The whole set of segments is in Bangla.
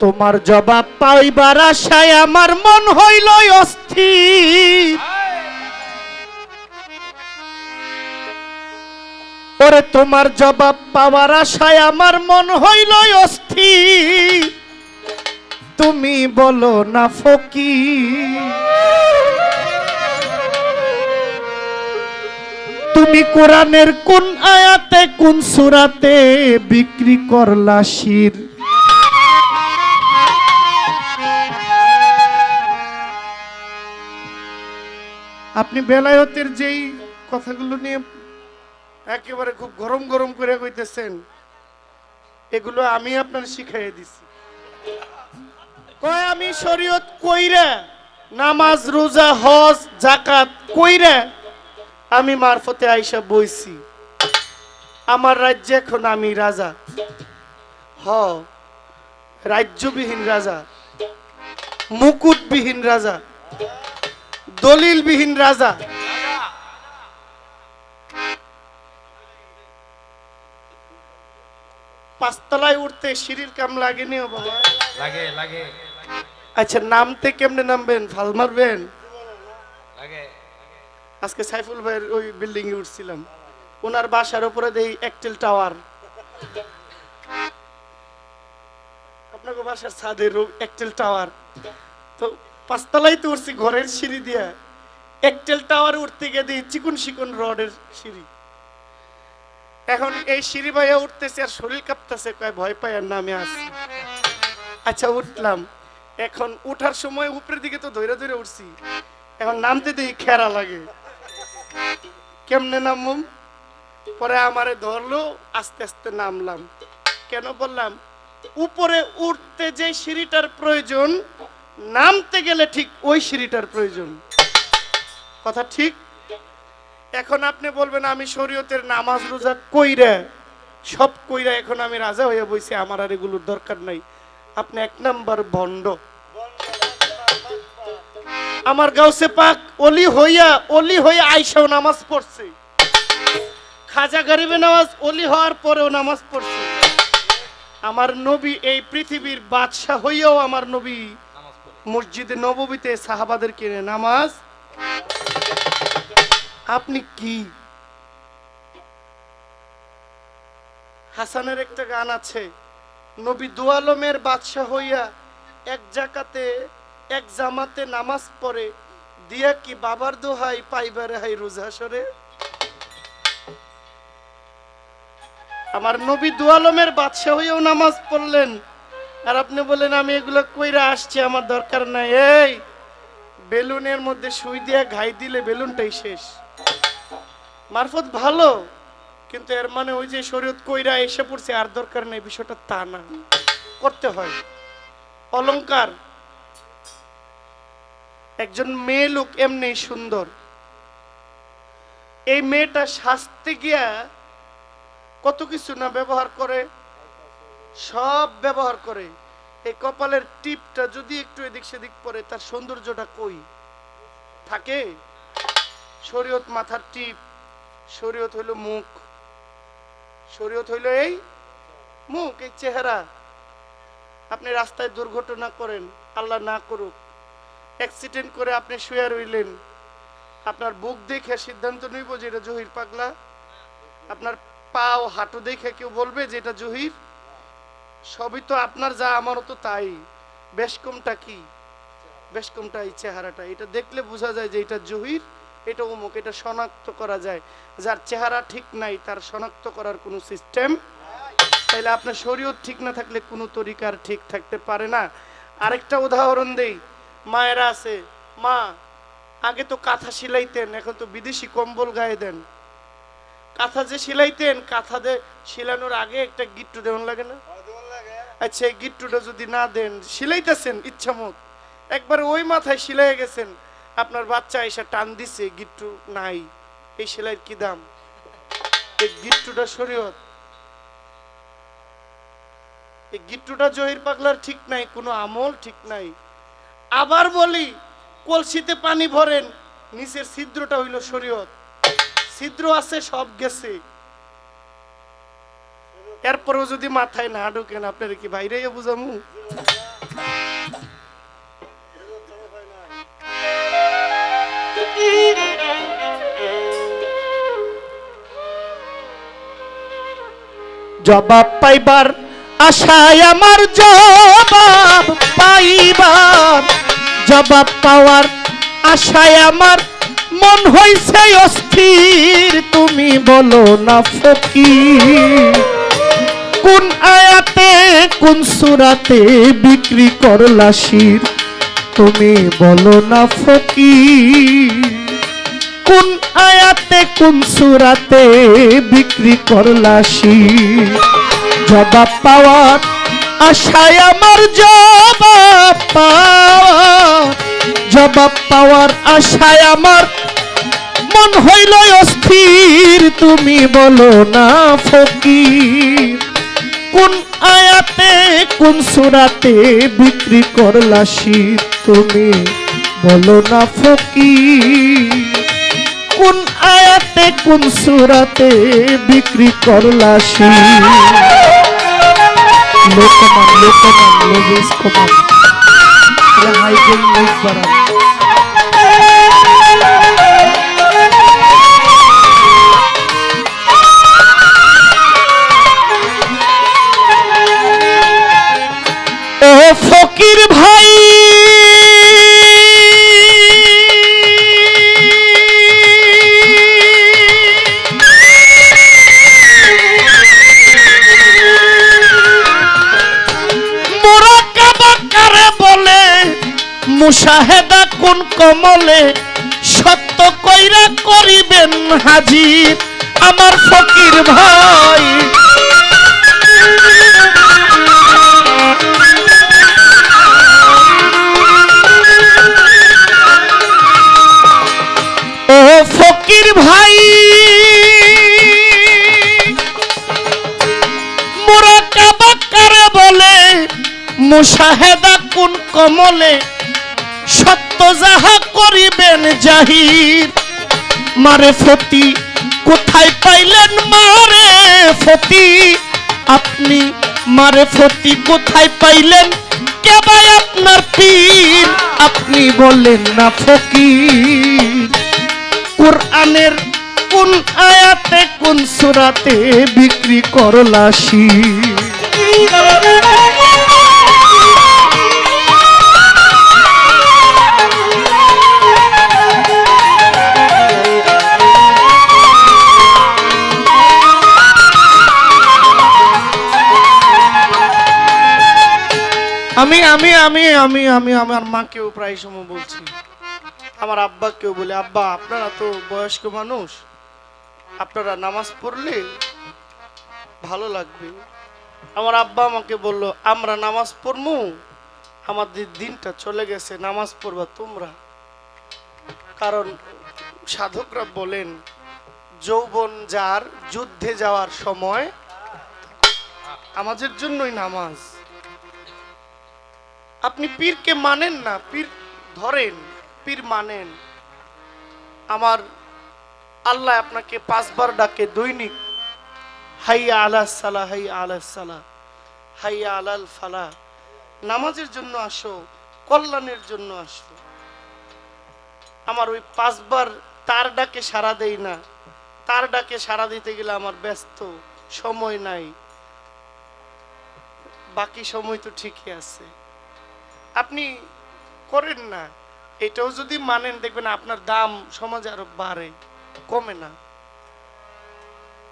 তোমার জবাব পাইবার আশায় আমার মন হইল অস্থির। ওরে, তোমার জবাব পাওয়ার আশায় আমার মন হইল অস্থির। তুমি বলো না ফকি তুমি কোরআনের কোন আয়াতে, কোন সুরাতে বিক্রি করলা শির? আপনি বেলায়তের যেই কথাগুলো নিয়ে একেবারে খুব গরম গরম করে কইতেছেন, এগুলো আমি আপনার শিখাইয়ে দিছি। কয়, আমি শরীয়ত কইরা, নামাজ, রোজা, হজ জাকাত কইরা আমি মারফতে আইসা বইছি। আমার রাজ্যে এখন আমি রাজা। হ, রাজ্যবিহীন রাজা। মুকুটবিহীন রাজা। দলিলবিহীন রাজা। পাঁচতলায় উঠতে সিঁড়ির কাম লাগেনি বাবা? লাগে লাগে। আচ্ছা নামতে কেমনে নামবেন? ফাল মারবেন? লাগে। আজকে সাইফুল ভাইয়ের ওই বিল্ডিং এ উঠছিলাম। ওনার বাসার উপরে দেই একটেল টাওয়ার আপনাকে বাসার ছাদের একটেল টাওয়ার তো পাঁচতলায় তো উঠছি ঘরের সিঁড়ি দিয়া। একটেল টাওয়ার উঠতে গিয়ে দিই চিকুন শিকুন রডের সিঁড়ি। এখন এই সিঁড়ি ভাইয়া উঠতেছে আর শরীর কাঁপতেছে, কয় ভয় পাই আর নামে আসছি। আচ্ছা উঠলাম। এখন উঠার সময় উপরের দিকে তো ধরে ধরে উঠছি এখন নামতে দিই খেরা লাগে। কেমনে নামুম পরে আমারে ধরলো, আস্তে আস্তে নামলাম। কেন বললাম? উপরে উঠতে যে সিঁড়িটার প্রয়োজন নামতে গেলে ঠিক ওই সিঁড়িটার প্রয়োজন। কথা ঠিক? এখন আপনি বলবেন, আমি শরীয়তের নামাজ রোজা কইরা, সব কইরা এখন আমি রাজা হয়ে বইছি, আমার আর এগুলোর দরকার নাই। আপনি এক নাম্বার ভণ্ড। আমার গাউসে পাক অলি হইয়া অলি হইয়া আইসাও নামাজ পড়ছে। খাজা গরিবে নামাজ অলি হওয়ার পরেও নামাজ পড়ছে। আমার নবী এই পৃথিবীর বাদশাহ হইয়াও আমার নবী মসজিদে নববীতে সাহাবাদের কিনে নামাজ। আপনি কি? হাসানের একটা গান আছে, নবী দুয়ালমের বাদশাহ হইয়া এক জাকাতে, এক জামাতে নামাজ পড়ে, দিয়া কি বাবার দোহাই পাইবার হাই রোজাসরে আমার নবী দুয়ালমের বাদশাহ হইয়াও নামাজ পড়লেন আর আপনি বলেন আমি এগুলো কইরা আসছি, আমার দরকার নাই। এই, বেলুনের মধ্যে সুই দিয়া ঘাই দিলে বেলুনটাই শেষ। মারফত ভালো, কিন্তু এর মানে ওই যে শরীয়ত কইরা এসে পড়ছে, আর দরকার নেই, বিষয়টা তা না। করতে হয়। অলংকার। একজন মেয়ে লোক এমনি সুন্দর। এই মেয়েটা সাজতে গিয়া কত কিছু না ব্যবহার করে সব ব্যবহার করে। এই কপালের টিপটা যদি একটু এদিক সেদিক পরে তার সৌন্দর্যটা কই? থাকে? শরীয়ত মাথার টিপ। শরীয়ত হইল মুখ। শরীয়ত হইল এই মুখ, এই চেহারা। আপনি রাস্তায় দুর্ঘটনা করেন, আল্লাহ না করুক। অ্যাক্সিডেন্ট করে আপনি শুয়ে রইলেন। আপনার বুক দেখে সিদ্ধান্ত নিব যে এটা জহির পাগলা। আপনার পা ও হাঁটু দেখে কেউ বলবে যে এটা জহির সবই তো আপনার যা, আমারও তো তাই। বেশ কমটা কি? বেশ কমটা এই চেহারাটা? এটা দেখলে বোঝা যায় যে এটা জহির, এটা অমুক, এটা শনাক্ত করা যায়। যার চেহারা ঠিক নাই, তার শনাক্ত করার কোনো সিস্টেম তাইলে আপনার শরীয়ত ঠিক না থাকলে কোনো তরিকার ঠিক থাকতে পারে না। আরেকটা উদাহরণ দেই, মায়েরা আছে, মা, আগে তো কাঁথা সিলাইতেন, এখন তো বিদেশি কম্বল গায়ে দেন। কাঁথা যে সিলাইতেন, কাঁথা দে সিলানোর আগে একটা গিট্টু দেওয়ান লাগে না? আচ্ছা এই গিট্টুটা যদি না দেন, সিলাইতেছেন ইচ্ছা মত একবার ওই মাথায় সিলাই গেছেন, আপনার বাচ্চা এসে টান দিছে গিট্টু নাই। এই সেলাইয়ের কি দাম? এই গিট্টুটা শরীয়ত। এই গিট্টুটা জহির পাগলার ঠিক নাই, কোনো আমল ঠিক নাই। আবার বলি, কলসিতে পানি ভরেন, নিচের ছিদ্রটা হইল শরীয়ত। ছিদ্র আছে, সব গেছে। এরপরেও যদি মাথায় না ঢুকেন, আপনার কি বাইরে বুঝামু? জবাব পাইবার আশায় আমার জবাব পাইবার। জবাব পাওয়ার আশায় আমার মন হইছে অস্থির। তুমি বলো না ফকির। কোন আয়াতে, কোন সুরাতে বিক্রি করলা শির? তুমি বলো না ফকির। কোন আয়াতে, কোন সুরাতে বিক্রি করলা শির? জবাব পাওয়ার আশায় আমার জবাব পাওয়ার। জবাব পাওয়ার আশায় আমার মন হইল অস্থির। তুমি বলো না ফকির। কোন আয়াতে, কোন সুরাতে বিক্রি করলা শির তুমি? বলো না ফকির। কোন আয়াতে, কোন সুরাতে বিক্রি করলা শির লোকমান লোকমান লোবিস কমান হাইজেন মুখ বাড়ান ফকির ভাই। মুশাহেদা কোন কমলে সত্য কইরা করিবেন হাজির আমার ফকির ভাই। ও ফকির ভাই। মোরা কাবা কারে বলে, মুশাহেদা কোন কমলে? সত্য যাহা করিবেন জাহির। মারে ফতি, কোথায় পাইলেন মারে ফতি? আপনি মারে ফতি, কোথায় পাইলেন? কে ভাই আপনার পীর। আপনি বললেন না ফকির। কোরআনের কোন আয়াতে, কোন সুরাতে বিক্রি করলা আমি আমি আমি আমি আমি, আমার মাকেও প্রায় সময় বলছি। আমার আব্বাকেও বলি, আব্বা, আপনারা তো বয়স্ক মানুষ। আপনারা নামাজ পড়লে ভালো লাগবে। আমার আব্বা আমাকে বলল, আমরা নামাজ পড়মু। আমাদের দিনটা চলে গেছে, নামাজ পড়বা তোমরা। কারণ সাধকরা বলেন, যৌবন যার, যুদ্ধে যাওয়ার সময় আমাদের জন্যই নামাজ। আপনি পীরকে মানেন না, পীর ধরেন। পীর মানেন। আমার আল্লাহ আপনাকে পাঁচবার ডাকে, দৈনিক, হাইয়া আলা সালা, হাইয়া আলা সালা, হাইয়া আলাল ফালা। নামাজের জন্য আসো, কল্যাণের জন্য আসো। আমার ওই পাঁচবার তার ডাকে সাড়া দেই না। তার ডাকে সাড়া দিতে গেলে আমার ব্যস্ত সময় নাই। বাকি সময় তো ঠিকই আছে। আপনি করেন না। এটাও যদি মানেন, দেখবেন আপনার দাম সমাজে আরও বাড়ে, কমে না।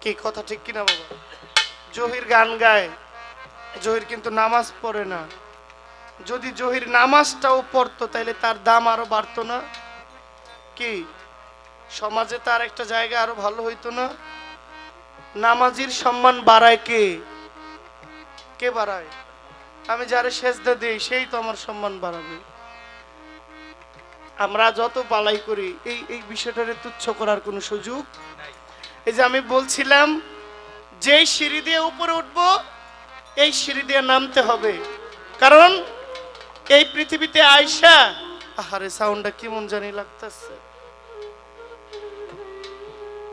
কি কথা ঠিক কিনা বাবা? জহির গান গায়, জহির কিন্তু নামাজ পড়ে না। যদি জহির নামাজটাও পড়তো তাহলে তার দাম আরও বাড়তো না। কি? সমাজে তার একটা জায়গা আরও ভালো হইতো না? নামাজির সম্মান বাড়ায় কে? কে বাড়ায়? আমি যারে সেজদা দিই, সেই তো আমার সম্মান বাড়াবে। আমরা যত পালাই করি, এই এই বিষয়টারে তুচ্ছ করার কোনো সুযোগ এই যে আমি বলছিলাম, যেই সিঁড়ি দিয়ে উপরে উঠবো, এই সিঁড়ি দিয়ে নামতে হবে। কারণ এই পৃথিবীতে আয়সা, আহারে সাউন্ডটা কেমন জানি লাগতেছে।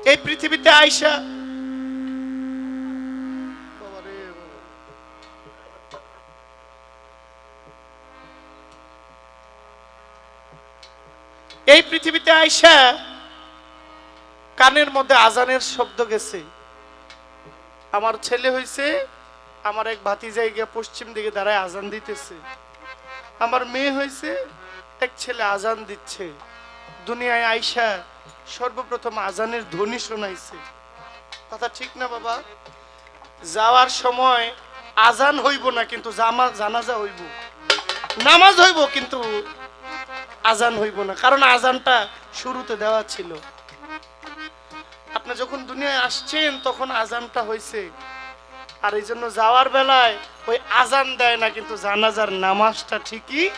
এই পৃথিবীতে আয়সা এই পৃথিবীতে আইসা কানের মধ্যে আজানের শব্দ গেছে। আমার ছেলে হইছে, আমার এক ভাতি জায়গা পশ্চিম দিকে দাঁড়ায় আজান দিতেছে। আমার মেয়ে হয়েছে এক ছেলে আজান দিচ্ছে। দুনিয়ায় আইসা সর্বপ্রথম আজানের ধ্বনি শোনাইছে। কথা ঠিক না বাবা? যাওয়ার সময় আজান হইব না, কিন্তু জামা জানাজা হইব। নামাজ হইব, কিন্তু আজান হইব না। কারণ আজানটা শুরুতে দেওয়া ছিল। আপনি যখন দুনিয়ায় আসছেন তখন আজানটা হয়েছে আর এই জন্য যাওয়ার বেলায় ওই আজান দেয় না কিন্তু জানাজার নামাজটা ঠিকই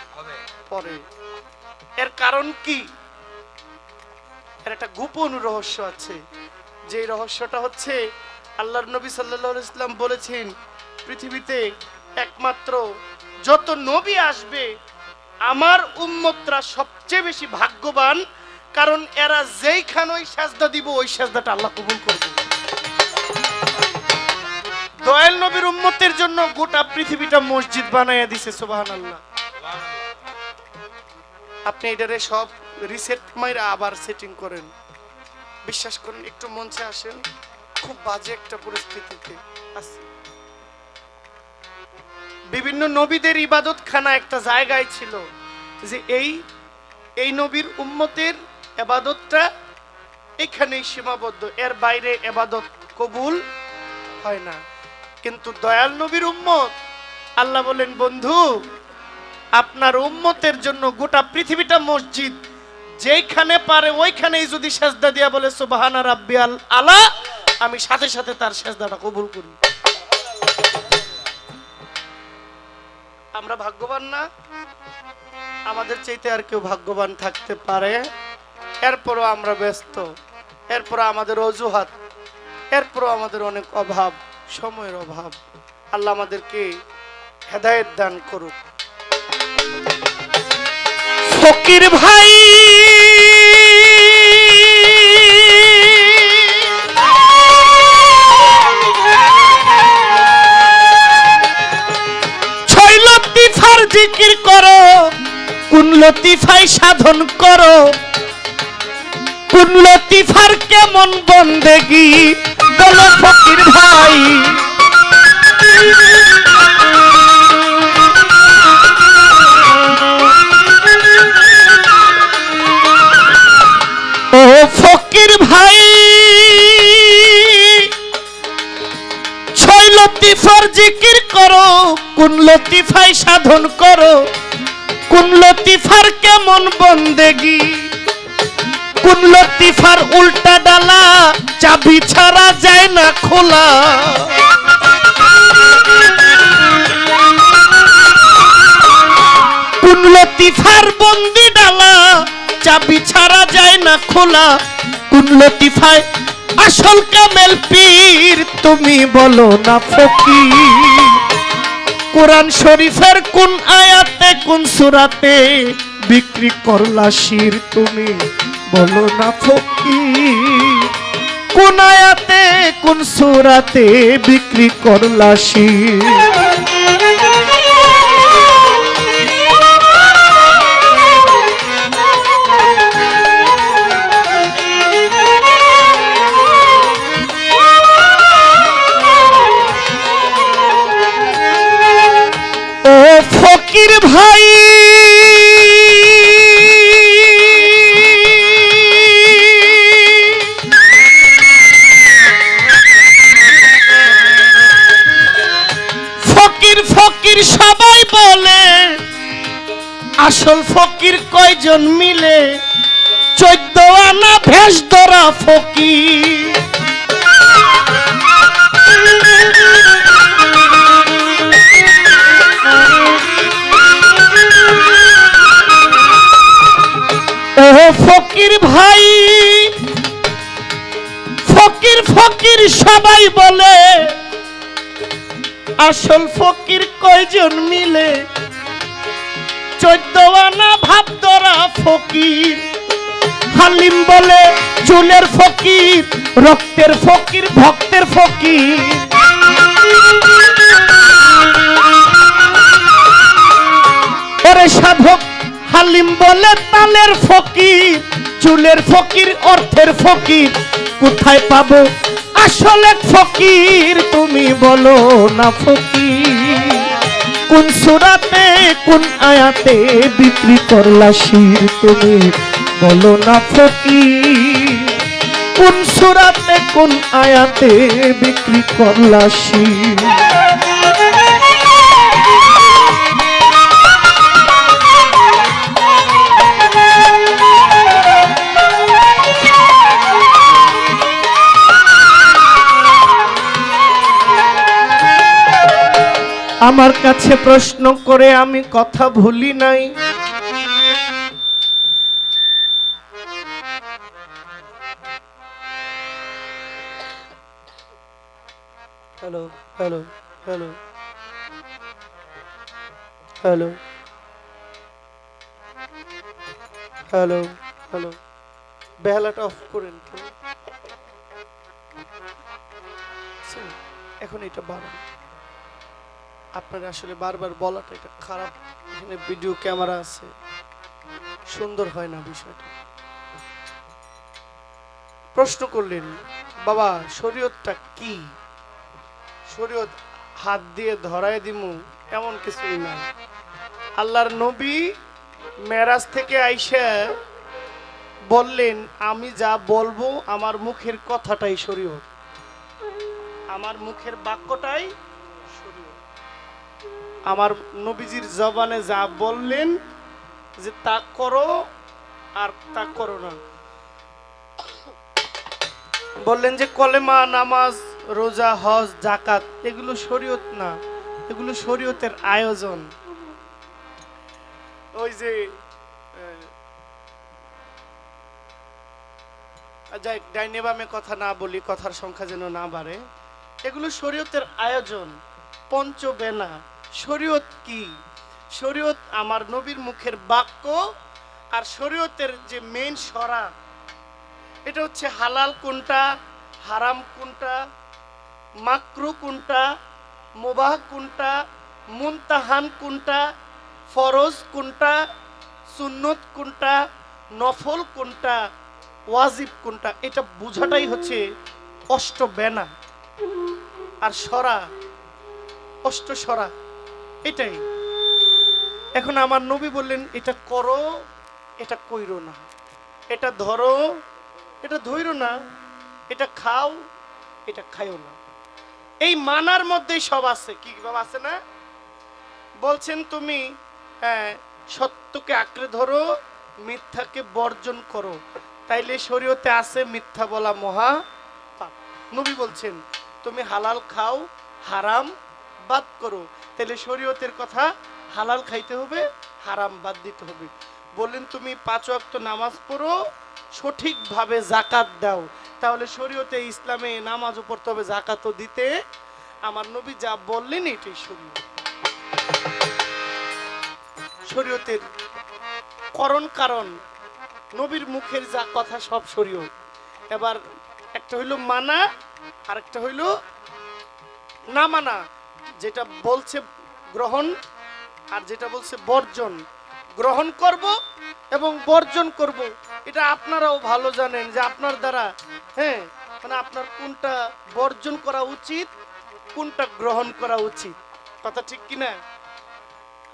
পড়ে। এর কারণ কি? এর একটা গোপন রহস্য আছে। যে রহস্যটা হচ্ছে আল্লাহর নবী সাল্লাল্লাহু আলাইহি ইসলাম বলেছেন পৃথিবীতে একমাত্র যত নবী আসবে আমার উম্মতরা সবচেয়ে বেশি ভাগ্যবান, কারণ এরা যেইখান ওই সাজদা দিব, ওই সাজদাটা আল্লাহ কবুল করবে দয়াল নবীর উম্মতের জন্য গোটা পৃথিবীটা মসজিদ বানাইয়া দিছে, সুবহানাল্লাহ। আপনি এটারে সব রিসেট মাইরা আবার সেটিং করেন। বিশ্বাস করেন, একটু মঞ্চে আসেন, খুব বাজে একটা পরিস্থিতিতে আছি। বিভিন্ন নবীদের ইবাদতখানা একটা জায়গায় ছিল যে এই এই নবীর উম্মতের এবাদতটা এখানেই সীমাবদ্ধ। এর বাইরে এবাদত কবুল হয় না। কিন্তু দয়াল নবীর উম্মত, আল্লাহ বলেন, বন্ধু, আপনার উম্মতের জন্য গোটা পৃথিবীটা মসজিদ যেখানে পারে ওইখানেই যদি সেজদা দিয়া বলে সুবহানা রাব্বিয়াল আলা, আমি সাথে সাথে তার সেজদাটা কবুল করি। আমরা ভাগ্যবান না? আমাদের চাইতে আর কেউ ভাগ্যবান থাকতে পারে? এরপরও আমরা ব্যস্ত। এরপর আমাদের অজুহাত। এরপরও আমাদের অনেক অভাব, সময়ের অভাব। আল্লাহ আমাদেরকে হেদায়ত দান করুক। ফকির ভাই কোন লতিফাই সাধন করো? কোন লতিফার কেমন বন্দেগি বলো ফকির ভাই। ও ফকির ভাই, ছয় লতিফার জিকির করো, কোন লতিফাই সাধন করো? কোন লতিফার কেমন বন্দেগি? কোন লতিফার উল্টা ডালা চাবি ছাড়া যায় না খোলা? কোন লতিফার বন্দি ডালা চাবি ছাড়া যায় না খোলা? কোন লতিফায় আসল কামেল পীর তুমি বলো না ফকির? কোরআন শরীফের কোন আয়াতে, কোন সুরাতে বিক্রি করলা শির তুমি? বলো না ফকি কোন আয়াতে, কোন সুরাতে বিক্রি করলা শির? ফকির ভাই। ফকির ফকির সবাই বলে, আসল ফকির কয়জন মিলে? চোদ্দ আনা ভেস ধরা ফকির। ফকির ভাই, ফকির ফকির সবাই বলে, আসল ফকির কয়জন মিলে? চোদ্দ আনা ভাব ফকির, হালিম বলে চুলের ফকির, রক্তের ফকির, ভক্তের ফকির। সাধক হালিম বলে তালের ফকির, চুলের ফকির, অর্থের ফকির। কোথায় পাবো আসলে ফকির? তুমি বলো না ফকির। কোন সুরাতে, কোন আয়াতে বিক্রি করলা শির তুমি? বলো না ফকির। কোন সুরাতে, কোন আয়াতে বিক্রি করলা শির? আমার কাছে প্রশ্ন করে আমি কথা ভুলি নাই। Hello hello hello hello hello hello বেহালাটা off করেন এখন এটা বাড়ান। আপনার আসলে বারবার বলাটা এটা খারাপ, এখানে ভিডিও ক্যামেরা আছে। সুন্দর হয় না বিষয়টা। প্রশ্ন করলেন, বাবা, শরীয়তটা কি? শরীয়ত হাত দিয়ে ধরায় দিমু, এমন কিছুই না। আল্লাহর নবী মেরাজ থেকে আইসা বললেন, আমি যা বলব, আমার মুখের কথাটাই শরীয়ত। আমার মুখের বাক্যটাই আমার নবীজির জবানে যা বললেন যে তা করো আর তা করো না। বললেন যে কলেমা, নামাজ, রোজা, হজ জাকাত এগুলো শরীয়ত না, এগুলো শরীয়তের আয়োজন। ওই যে যাই ডাইনে বামে কথা না বলি, কথার সংখ্যা যেন না বাড়ে। এগুলো শরীয়তের আয়োজন পঞ্চবেনা শরীয়ত কি? শরীয়ত আমার নবীর মুখের বাক্য আর শরীয়তের যে মেন সরা, এটা হচ্ছে হালাল কোনটা, হারাম কোনটা, মাকরু কোনটা, মোবাহ কোনটা, মুনতাহান কোনটা, ফরজ কোনটা, সুন্নত কোনটা, নফল কোনটা, ওয়াজিব কোনটা, এটা বোঝাটাই হচ্ছে অষ্টবেনা আর সরা, অষ্ট সরা। এটাই। এখন আমার নবী বললেন, এটা করো, এটা কইরো না। এটা ধরো, এটা ধইরো না। এটা খাও, এটা খাইও না। এই মানার মধ্যেই সব আছে। কি বাবা আছে না? বলছেন তুমি সত্যকে আঁকড়ে ধরো, মিথ্যাকে বর্জন করো। তাইলে শরীয়তে আছে মিথ্যা বলা মহা নবী বলছেন, তুমি হালাল খাও, হারাম বাদ করো। তাহলে শরীয়তের কথা হালাল খাইতে হবে, হারাম বাদ দিতে হবে। বললেন, তুমি পাঁচ ওয়াক্ত নামাজ পড়ো, সঠিকভাবে জাকাত দাও। তাহলে শরীয়তে ইসলামে নামাজও পড়তে হবে জাকাতও দিতে। আমার নবী যা বললেন, এটাই শরীয়ত শরীয়তের করণ কারণ, নবীর মুখের যা কথা সব শরীয়ত। এবার একটা হইল মানা আর একটা হইল না মানা। যেটা বলছে গ্রহণ আর যেটা বলছে বর্জন। গ্রহণ করব এবং বর্জন করব। এটা আপনারাও ভালো জানেন যে আপনার দ্বারা হ্যাঁ মানে আপনার কোনটা বর্জন করা উচিত, কোনটা গ্রহণ করা উচিত। কথা ঠিক কি না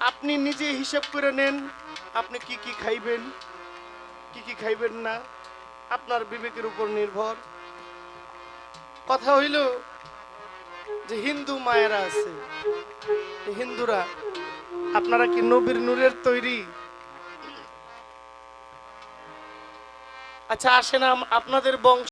আপনি নিজে হিসাব করে নেন, আপনি কি কি খাইবেন, কি কি খাইবেন না, আপনার বিবেকের উপর নির্ভর। কথা হইল যে হিন্দু মায়েরা আছে হিন্দুরা আপনারা কি নবীর নূরের তৈরি? আচ্ছা আসেন আপনাদের বংশ